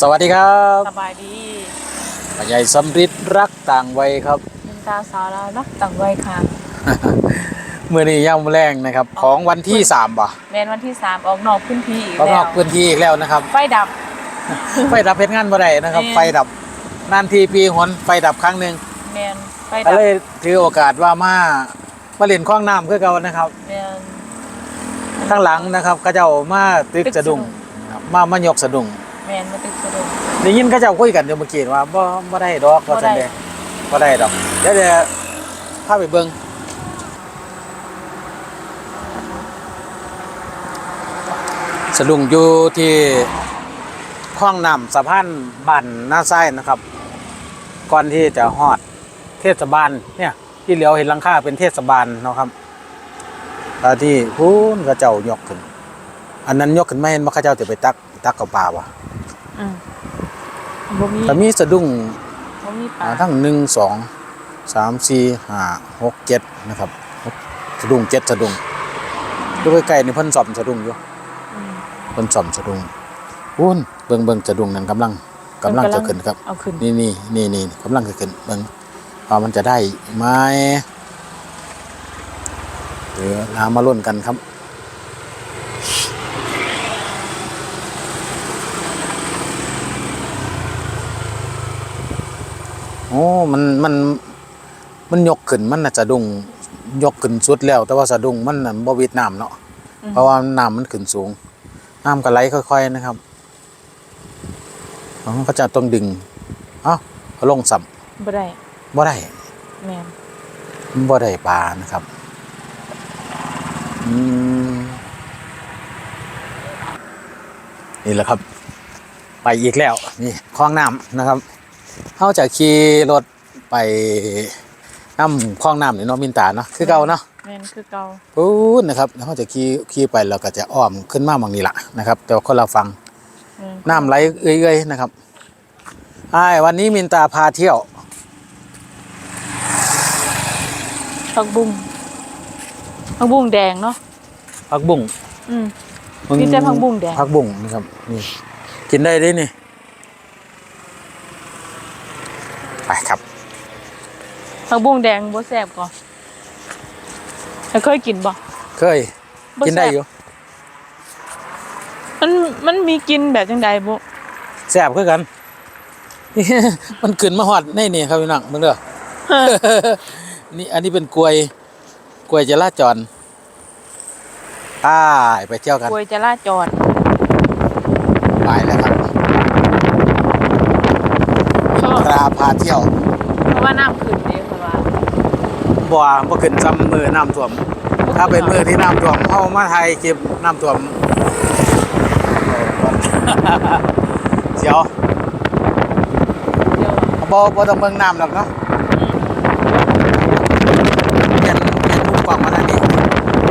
สวัสดีครับสบายดีปัญญายสำริดรักต่างวัยครับเป็นตาสาวแล้วรักต่างวัยค่ะ เมื่อนี้ย่ำแรงนะครับ ของวันที่สามป่ะแมนวันที่สามออกนอกพื้นที่อีกก็นแล้อวกพื้นที่อีกแล้วนะครับ ไฟดับ ไฟดับเพชรงานบ่ได้นะครับแม่นไฟดับนานทีปีหนไฟดับครั้งหนึ่งแมนไฟก็ดับเลยถือโอกาสว่ามามาเล่นคล้องน้ำคือเก่านะครับแมน ข้างหลังนะครับก็เจ้ามาตึกตึกสะดุ้งสะดุ้งนะครับมา มายกสะดุ้งแมนมาตึกสะดุ้งได้ยินเขาเจ้าคุยกันอยู่เมื่อกี้ว่าบ่บ่ได้ดอกว่าซั่นบ่ได้เด้บ่ได้ดอก เดี๋ยวเดี๋ยวพาไปเบิ่งสะดุ้งอยู่ที่คลองน้ำสะพานบ้านหน้าไส้นะครับ ก่อนที่จะฮอดเทศบาลเนี่ย ที่เหลียวเห็นหลังคาเป็นเทศบาลเนาะครับแล้วที่พูนกระเจ้ายกขึ้น อันนั้นยกขึ้นไม่เห็นว่าเข้าเจ้าจะไปตัก ตักกับปลาวะอืมบ่มีแต่มีสะดุ้งบ่มีปลาอ่าทั้งหนึ่งสองสามสี่ห้าหกเจ็ดนะครับหกสะดุ้งเจ็ดสะดุ้งดูใกล้ๆนี่เพิ่นซ่อมสะดุ้งอยู่อืม เพิ่นซ่อมสะดุ้งพูนเบิ่งเบิ่งสะดุ้งนั้นกำลังกำลังจะขึ้นครับ เอาขึ้นนี่นี่นี่นี่กำลังจะขึ้นเบิ่งว่ามันจะได้ไหมเดี๋ยวน้ำมาล้นกันครับ โอ้มันมันมันยกขึ้นมันน่ะสะดุ้งยกขึ้นสุดแล้ว แต่ว่าสะดุ้งมันน่ะบ่วิดน้ำเนาะเพราะว่าน้ำมันขึ้นสูงน้ำก็ไหลค่อยๆนะครับอ๋อก็จะต้องดึงเอ้าเอาลงสับบ่ได้บ่ได้แมนบ่ได้ปลานะครับอืมนี่แหละครับ ไปอีกแล้ว นี่คลองน้ำนะครับ เขาจะขี่รถไปน้ำคลองน้ำนี่เนาะมินตาเนาะคือเก่าเนาะแมนคือเก่าปูนนะครับแล้วเขาจะขี่ขี่ไปเราก็จะอ้อมขึ้นมาบางนี้ละนะครับ แต่ว่าคนเราฟังแม่นน้ำไหลเอ้ยๆนะครับไอ้ายวันนี้มินตาพาเที่ยว ผักบุ้งผักบุ้งแดงเนาะพักบุ้งอืม มีแต่ผักบุ้งแดง พักบุ้งนะครับนี่กินได้ด้วยนี่ ไปครับผักบุ้งแดงบ่แซ่บก่อนเคยกินบ่เคยบ่กินได้แซ่บอยู่ มันมันมีกินแบบจังใดบ่แซ่บคือกัน มันขึ้นมาหอดในนี่ครับพี่น้องมึงเด้อนี่อันนี้เป็นกล้วยกล้วยจราจรอ่าไปเที่ยวกันกล้วยจราจรไปแล้วครับ ชอบ ตราพาเที่ยวเพราะว่าน้ำขึ้นเด้เพราะว่าบ่ว่าบ่ขึ้นซ้ำมือน้ำท่วม ถ้าเป็นมือที่น้ำท่วมเฮามาไทยคลิปน้ำท่วมเดี๋ยวเดี๋ยวบ่บ่ต้องเบิ่งน้ำหรอกเนาะเห็นเห็นมุมกล้องมาทางนี้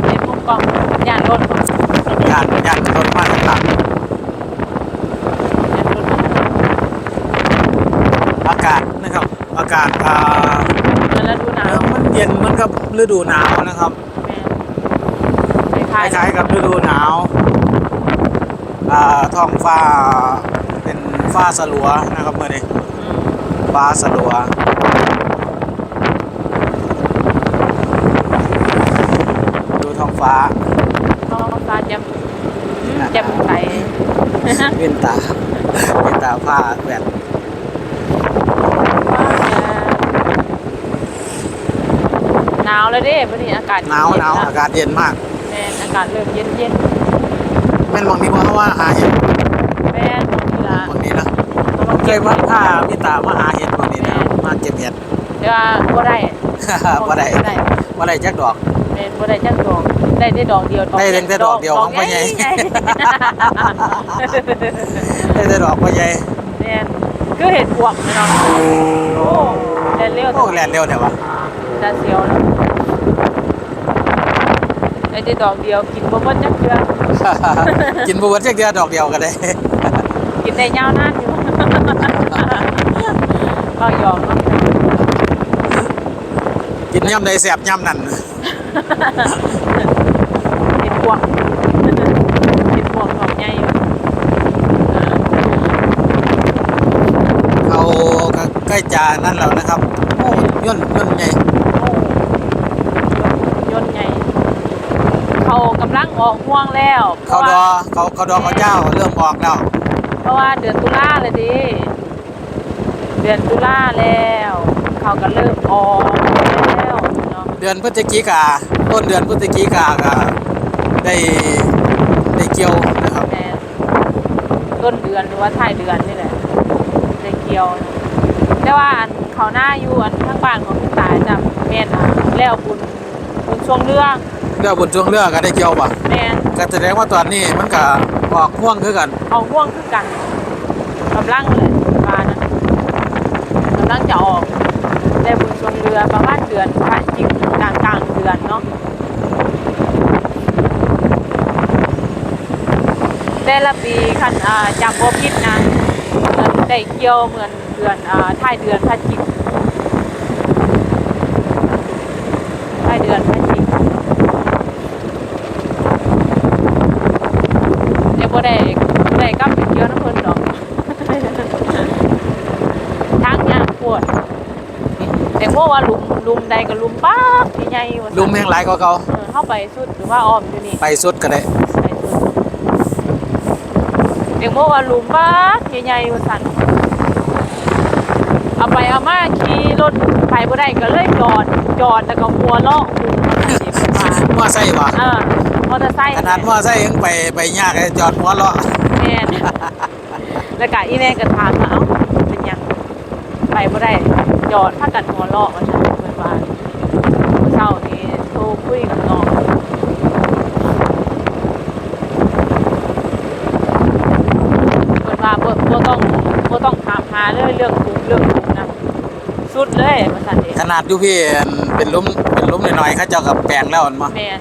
เห็นมุมกล้องย่านรถ ยานยานรถมาทางหลัง ย่านรถ อากาศนะครับ อากาศอ่า มันฤดูหนาว มันเย็นเหมือนกับ ฤดูหนาวนะครับแม่นคคล้ายล้ายๆกับฤดูหนาวอ่าท้องฟ้าเป็นฟ้าสลัวนะครับเมื่อนี้ฟ้าสลัวดูท้องฟ้าๆท้องฟ้าแจ่มแจ่มใสเว้นตาเว้นตาผ้าแวด ห นาวแล้วเด้บัดนี้อากาศหนาวหนาวเย็อากาศเย็นมากแม่นอากาศเริ่มเย็นเย็นแม่นบางนี้เพราะว่าหาเห็ดๆแม่นนี่ล่ะบางนี้นะต้องเคยว่าผ้ามิตามาหาเห็ดบางนี้นะมาเก็บเห็ดเดี๋ยวว่าบ่ได้ว่าได้บ่ได้ว่าได้จักดอกแม่นบ่ได้จักดอกได้ได้ดอกเดียวได้เพียงแต่ดอกเดียวของพ่อใหญ่ญ่ได้แต่ดอกว่าใหญ่แม่นคือเห็ดพวกเนาะโอ้แล่นเร็วโอ้แลนเร็วเนี่ยวะตาเสียวเนาะได้แต่ดอกเดียวกินบ่หมดจักเทื่อ กินบวชจักเดียวดอกเดียวก็ได้ กินได้ยาวนานอยู่บางหยอกเนาะกินย่ำใดแสบย่ำนั่นเห็ดพวกเห็ดพวกดอกใหญ่อยู่จะนั่นแล้วนะครับ โอ้ย่นย่นใหญ่ โอ้ยนต์ใหญ่เขา กำลังออกห่วงแล้วเพเขาราะดว่าอเขาเขาดอเขาเจ้าเริ่มออกแล้วเพราะว่าเดือนตุลาเลยดิเดือนตุลาแล้ว เขาก็เริ่มออกแล้วเนาะเดือนพฤศจิกาต้นเดือนพฤศจิกาก็ได้ได้เกี่ยวนะครับแม่ต้นเดือนหรือว่าท้ายเดือนนี่แหละได้เกี่ยวนะแต่ว่าอันเขาหน้าอยู่อันข้างบ้านของพี่ตายจะแม่นอะแล้วบุญบุญช่วงเรื่อง เรือบนช่วงเรือก็ได้เกี่ยวป่ะแม่นก็แสดงว่าตอนนี้มันก็ออกห่วงคือกัน เอาห่วงคือกันกำลังเลยปลานะกำลังจะออกได้บุญช่วงเรือประมาณเดือนพฤศจิกลางกลางๆเดือนเนาะแต่ละปีคันอ่าจำบ่ผิดนะเหมือนได้เกี่ยวเหมือนเดือนอ่าท้ายเดือนพฤศจิกท้ายเดือนพฤศจิกเดี๋ยวบ่ได้บ่ได้กลับไปเกี่ยวน้ำเพิ่นดอก ทางยากปวด แต่พวกว่าหลุมหลุมใดก็หลุมป๊ากที่ใหญ่ว่าซั่นลุมแห่งหลายกว่าเขาเออเข้าไปสุดหรือว่าอ้อมอยู่นี่ไปสุดก็ได้ ไปสุดเดี๋ยวโมว่าหลุมบ้าใหญ่ๆว่าสันเอาไปเอามาขี่รถไปบ่ได้ก็เลยจอดจอดแล้วก็หัวเลาะหูมาสิมามอไซค์วะเออมอเตอร์ไซค์ ขนาดมอไซค์ยังไปไปยากเลยจอดหัวเลาะแม่น แล้วก็อีแม่ก็ถามว่าเอ้าเป็นหยังไปบ่ได้ จอดพากันหัวเลาะว่าซั่นเพิ่นว่าเมื่อเช้านี้โทรคุยกับน้องเพิ่นว่าบ่บ่ต้องบ่ต้องถามหาเลยเรื่องคุกเรื่องคุกนะสุดเลยว่าซั่นเด้ขนาดอยู่พี่อันเป็นหลุมเป็นหลุมหน่อยๆเขาเจ้ากับแปลงแล้วอันมาแม่น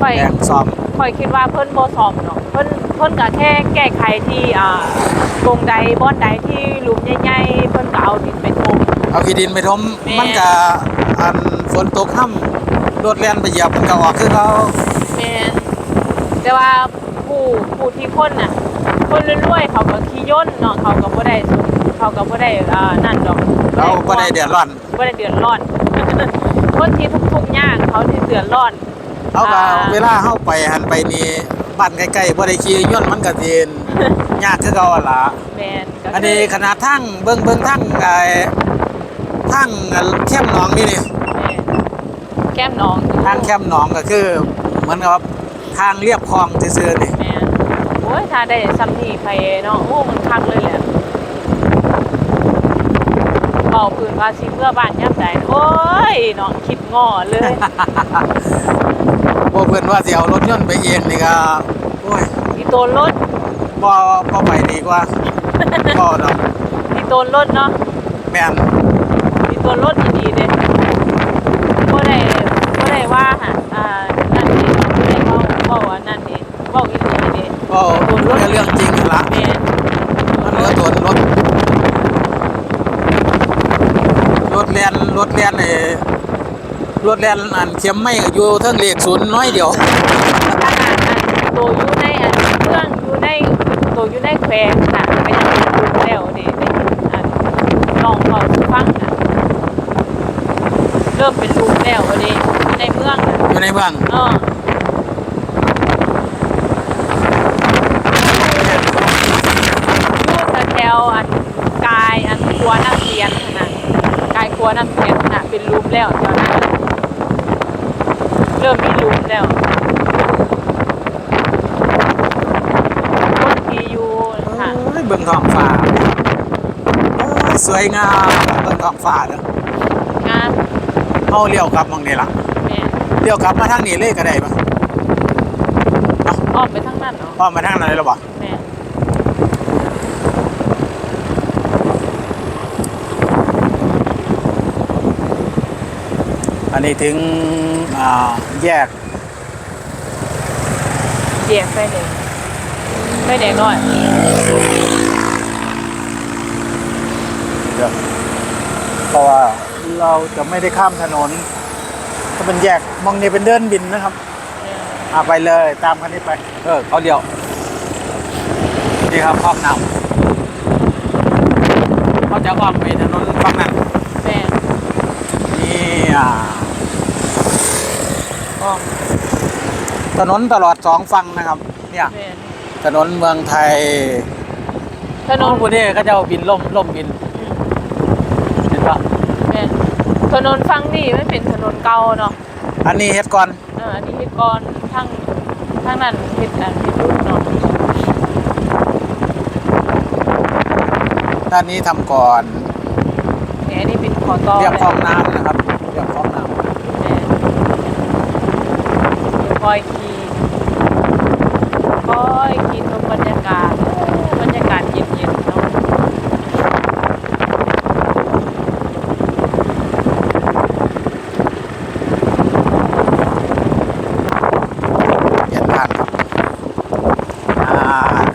ค่อยแปลงซ้อมค่อยคิดว่าเพิ่นบ่ซ่อมเนาะเพิ่นเพิ่นก็แค่แก้ไขที่อ่าตรงใดบ่อนใดที่หลุมใหญ่ๆเพิ่นก็เอาดินไปถม เอาขี้ดินไปทมแม่ มันก็อันฝนตกค่ำรถเลียนไปเหยียบมันก็ออกคือเขาแม่นแต่ว่าผู้ผู้ที่คนน่ะ คนรวยๆเขาก็ขี่ย่นต์เนาะเขาก็บ่ได้สนเขาก็บ่ได้อ่านั่นดอกเราก็ได้เดือดร้อนบ่ได้เดือดร้อน คนที่ทุกข์ๆยากเขาที่เดือดร้อน เขาก็อ่า เวลาเข้าไปหันไปนี่บ้านใกล้ๆบ่ได้ขี่ย่นต์มันก็สิยากคือเขาหั่นล่ะ แม่นก็คือันนี้ขนาดทั้งเบิ่งเบิ่งทั้งไอ้ ทั้งเข้มหนองนี่นี่แม่นแก้มน้องทางเข้มหนองก็คือเหมือนกับว่าทางเรียบคลองซื่อๆนี่แม่นโอ้ยถ้าได้ซ้ำนี่ไปเนาะโอ้มันคักเลยแหละเบาพื้นว่าสิเมื่อบ้านย่ำใดโอ้ยเนาะคิดง้อเลยพวกเพื่อนว่าสิเอารถยนต์ไปเองนี่ก็โอ้ยอีโตนรถบ่บ่ไปดีกว่าบ่ดอกอีโตนรถเนาะแม่นอีโตนรถดีๆเด้บ่ได้บ่ได้ว่าหะอ่านั่นนี่บ่ได้เว้าเว้าว่านั่นนี่เว้าอีหลีเด้ก็เป็นเรื่องจริงนั่นละแม่นมันเหลือตัวรถรถแล่นรถแล่นไอ้รถแล่นอันเข็มไม่ก็อยู่เทิงเลขศูนย์น้อยเดียวขนาดนั้นตัวอยู่ในอันเครื่องอยู่ในตัวอยู่ในแขวงน่ะก็ยังเป็นรูปแล้วเด้ได้อันลองเว้าสู่ฟังน่ะเริ่มเป็นรูปแล้วเด้ อยู่ในเมืองน่ะอยู่ในเมืองเอออยู่แถวๆอันกายอันครัวน้ำเทียนขนาดกายครัวน้ำเทียนขนาดเป็นรูปแล้วตอนนั้นเริ่มมีรูปแล้วคนที่อยู่ค่ะโอ้ยเบิ่งท้องฟ้าโอ้ยสวยงามเบิ่งท้องฟ้าเด้องาน เฮาเลี้ยวกลับมองนี่ล่ะแม่ เลี้ยวกลับมาทางนี้เลยก็ได้ปะออกไปทั้งนั้นเนาะอ้อมมาทางนั้นเลยหรอบ่แม่อันนี้ถึงอ่าแยกเจียกไฟแดงไฟแดงน้อยเดี๋ยวเพราะว่าเราจะไม่ได้ข้ามถนน ถ้าเป็นแยกมองนี่เป็นเดินบินนะครับอ่าไปเลยตามคันนี้ไป เออเขาเดียวนี่ครับครอบนำเขาจะอ้อมไปถนนฝั่งนั้นเนี่ยอ้อมถนนตลอดสองฝั่งนะครับ เนี่ย แม่นถนนเมืองไทยถนนผู้นี้ก็จะเอาบินล่มล่มบินเห็นปะ แม่น ถนนฝั่งนี้มันเป็นถนนเก่าเนาะอันนี้เฮ็ดก่อนเอออันนี้เฮ็ดก่อนทางทางนั้นเฮ็ดอันเฮ็ดรุ่นเนาะด้านนี้ทำก่อนเนี่ยอันนี้เป็นขอต่อเรียบเลยคลองน้ำนะครับเรียบคลองน้แม่นเดี๋ยวคอยขี่คอยขี่ชมบรรยากาศโอ้บรรยากาศเย็นๆเนาะำเย็นผ่านครับอ่า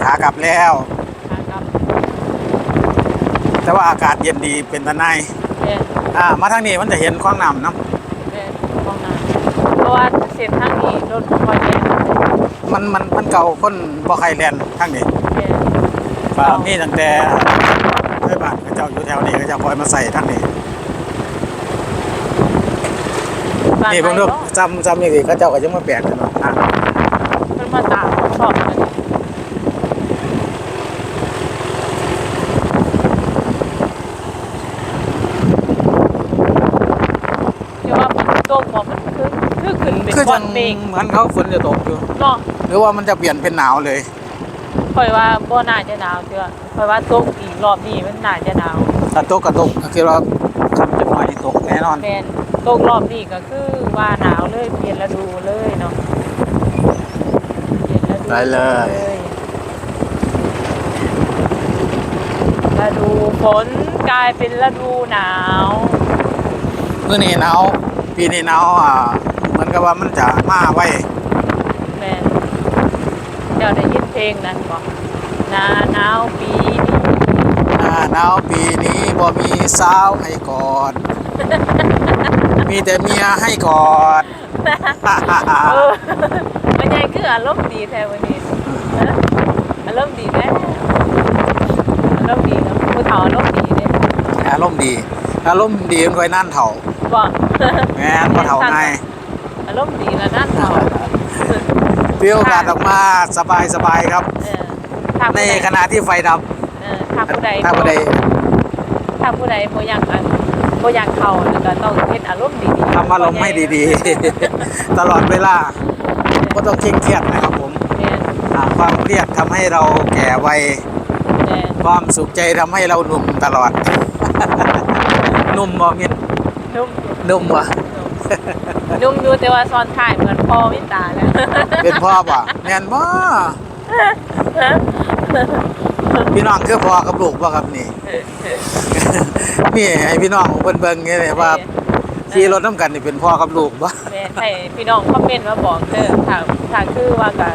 ขากลับแล้ว ครับ แต่ว่าอากาศเย็นดีเป็นตะไนายแม่นอ่ามาทางนี้มันจะเห็นคลองน้ำเนาะแม่นห้องน้ำเพราะว่าเส้นทางนี้รถบ่ค่อยแล่นมันมันมันเก่าคนบ่ใครแลนทางนี้แม่นก็มีตั้งแต่เพื่อนบ้านเขาเจ้าอยู่แถวนี้ก็จะคอยมาใส่ทางนี้บ้านนี่ไหเพิ่งนดูเนาะจำจำนี่สิเขาเจ้าก็ยังมาแปลกกันเนาะทางเพิ่นมาตามชอบกันเดี๋ยวว่ามันตกบ่มันคือคือ ขึ้นเป็นคือก้อจันงเมฆเหมือนเขาฝนจะตกอยู่เนาะหรือว่ามันจะเปลี่ยนเป็นหนาวเลยค่อยว่าบ่น่าจะหนาวเด้อค่อยว่าตกอีกรอบนี้มันน่าจะหนาวถ้าตกก็ตกก็คือว่าคำจะน้อยนี่ตกแน่นอนแม่นตกรอบนี้ก็คือว่าหนาวเลยเปลี่ยนฤดูเลยเนาะเปลี่ยนฤดูได้เลยฤดูฝนกลายเป็นฤดูหนาวเมื่อนี้หนาวปีนี้หนาวอ่าเห มือนกับว่ามันจะมาไวแม่นเดี๋ยวได้ยินเพลงนั้นบ่หนาหนาวปีนี้หน้าหนาวปีนี้บ่มีสาวให้กอด มีแต่เมียให้กอด เออมันยังคืออารมณ์ดีแท้วันนี้ฮะอารมณ์ดีแท้อารมณ์ดีเนาะผู้เฒ่าอารมณ์ดีเด้อารมณ์ดี อารมณ์ดีมันค่อยนั่นเถ่าบ่ แม่นบ่เถ่าไงอารมณ์ดีแล้วนั่นเฒ่าเปรี้ยวกาดออกมาสบายสบายครับเออถ้าในผู้ใดขณะที่ไฟดับเออถ้าผู้ใดถ้าผู้ใดถ้าผู้ใดบ่อยากอันบ่อยากเข้าแล้วก็ต้องเฮ็ดอารมณ์ดีๆทำอารมณ์ให้ดีๆ ตลอดเวลาก็ต้องเคร่งเครียดนะครับผมแม่นอ่าความเครียดทำให้เราแก่วัยแม่นความสุขใจทำให้เราหนุ่มตลอดหนุ่มบ่มินนุ่มหนุ่มวะ นุ่มอยู่แต่ว่าซ้อนท้ายเหมือนพ่อวิตาแล้วเป็นพ่อบ่แม่นบ่พี่น้องคือพ่อกับลูกบ่ครับนี่ นี่ให้พี่น้องเพิ่นเบิ่งนี่เลยว่าขี่รถน้ำกันนี่เป็นพ่อกับลูกบ่แม่ให้พี่น้องคอมเมนต์มาบอกเด้อถ้าถ้าคือว่าก็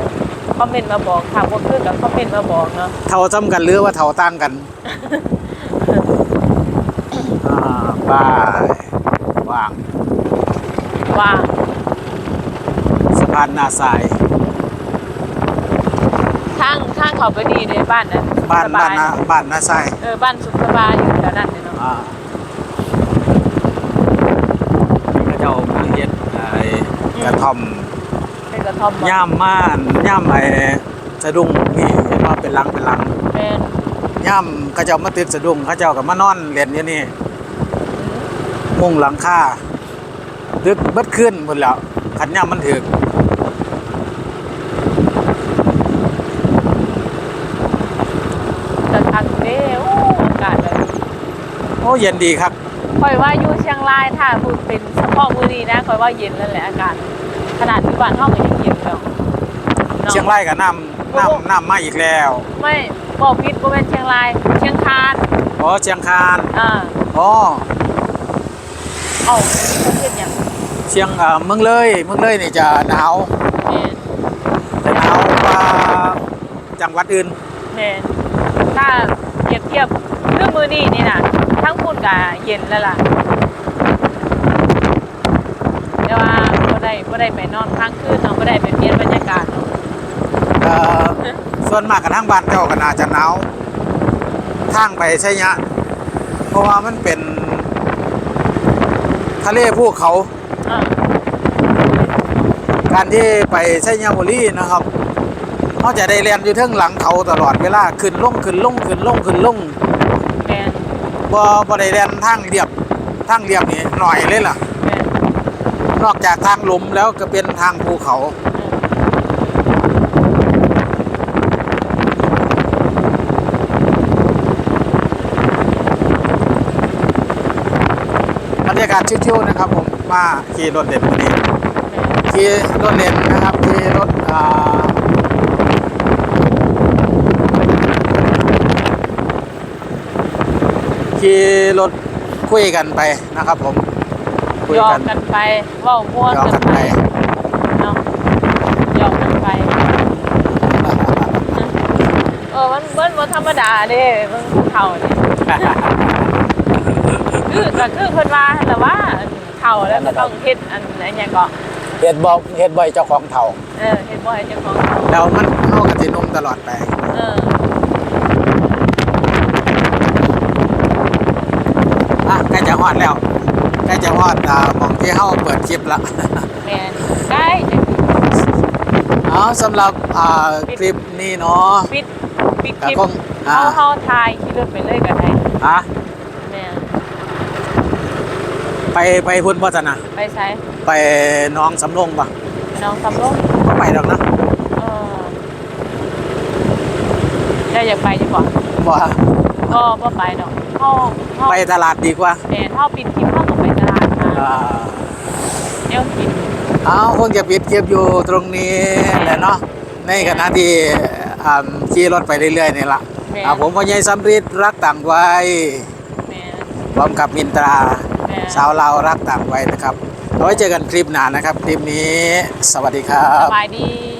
คอมเมนต์มาบอกถ้าบ่คือก็คอมเมนต์มาบอกเนาะเท่าซ้ำกันหรือว่าเท่าต่างกันอ่าป้ายว่าง ว่าสะพานนาทรายทางทางเขาไปดีเลยบ้านน่ะบ้านสบ้านยนาบ้านนาทรายเออบ้านสุขสบายอยู่แถวนั้นเนี่ยเนาะอ่าพระเจ้ามาเฮ็ดไอ้กระท่อมเป็นกระท่อมบ่ย่ามม่านย่ามไอ้สะดุ้งนี่เห็นว่าเป็นหลังเป็นหลังแม่นย่ามเขาเจ้ามาติดสะดุ้งเขาเจ้าก็มานอนเล่นอยู่นี่มุงหลังคา ดึกเบิดขึ้นหมดแล้วขันย่ามมันถึกจะทักเด้โอ้อากาศแบบโอ้เย็นดีครับค่อยว่าอยู่เชียงรายถ้าพูดเป็นเฉพาะมื้อนี้นะค่อยว่าเย็นแล้วแหละอากาศขนาดที่บ้านเฮาก็ยังเย็นแล้วนาะเชียงรายกับน้ำน้ำน้ำมาอีกแล้ว ไม่บอกผิดบ่แม่นเชียงราย เชียงคานอ๋อเชียงคานอ่าอ๋อเอ้าประเทศหยัง เชียงเอ่อเมืองเลยเมืองเลยนี่จะหนาวแม่นจะหนาวกว่าจังหวัดอื่นแม่นถ้าเปรียบเทียบคือมื้อนี้นี่น่ะทั้งพุ่นก็เย็นแล้วล่ะแต่ว่าบ่ได้บ่ได้ไปนอนค้างคืนเนาะบ่ได้ไปเปลี่ยนบรรยากาศเนาะเอ่อส่วนมากกับทางบ้านเจ้าก็น่าจะหนาวทางไปใช่ยะเพราะว่ามันเป็นทะเลภูเขาอ่า การที่ไปไชยบุรีนะครับเขาจะได้เรียนอยู่เทิงหลังเขาตลอดเวลาขึ้นลงขึ้นลงขึ้นลงขึ้นลงแมนบ่บ่ได้เรียนทางเรียบทางเรียบนี่หน่อยเลยล่ะแมนนอกจากทางลมแล้วก็เป็นทางภูเขา บ รรยากาศชิวๆนะครับ ผมมาขี่รถเด่นวันนี้ขี่รถเด่นนะครับขี่รถอ่าขี่รถคุยกันไปนะครับ ผมคุยหยอกกันกันไปเว้าม่วนหยอกกักันนไปไปเนาะหยอกกันไป เออมันมันบ่ธรรมดาเด้มันเท่านี่ คือก็คือเพิ่นว่าแต่ว่าเท่าแล้วก็ต้องเฮ็ดอันอันหยังก็เฮ็ดบอกเฮ็ดบ่อยเจ้าของเถ่าเออเฮ็ดบ่ให้เจ้าของเฒ่าแล้วมันเข้ากับสินุ่มตลอดไปเอออะใกล้จะฮอดแล้วใกล้จะฮอดอ่าหมองที่เฮาเปิดคลิปละ แม่นใกล้จะเอาสำหรับอ่าคลิปนี้เนาะปิดปิดคก็ลิปคงอ่า เฮาเฮาถ่ายขี่รถไปเลยก็ได้ ฮะแม่น ไปไปพุ่นพัฒนาไปใช้ไปหน้องสำโรงปะน้องสำโรงก็ไปดอกนะเออได้อยากไปดีกว่าบ่ก็บ่ไปดอกเฮาเฮาไปตลาดดีกว่าแม่นเฮาปิดคลิปเฮาก็ไปตลาดมาอ่าแนวกินเอาคงจะปิดคลิปอยู่ตรงนี้แหละเนาะในขณะที่อ่าขี่รถไปเรื่อยๆนี่ละแม่นอ่าผมพ่อใหญ่สำริดรักต่างวัยแม่นพร้อมกับมินตราแม่น สาวเราวรักต่างวัยนะครับไว้เจอกันคลิปหน้านะครับ คลิปนี้สวัสดีครัสบบายดี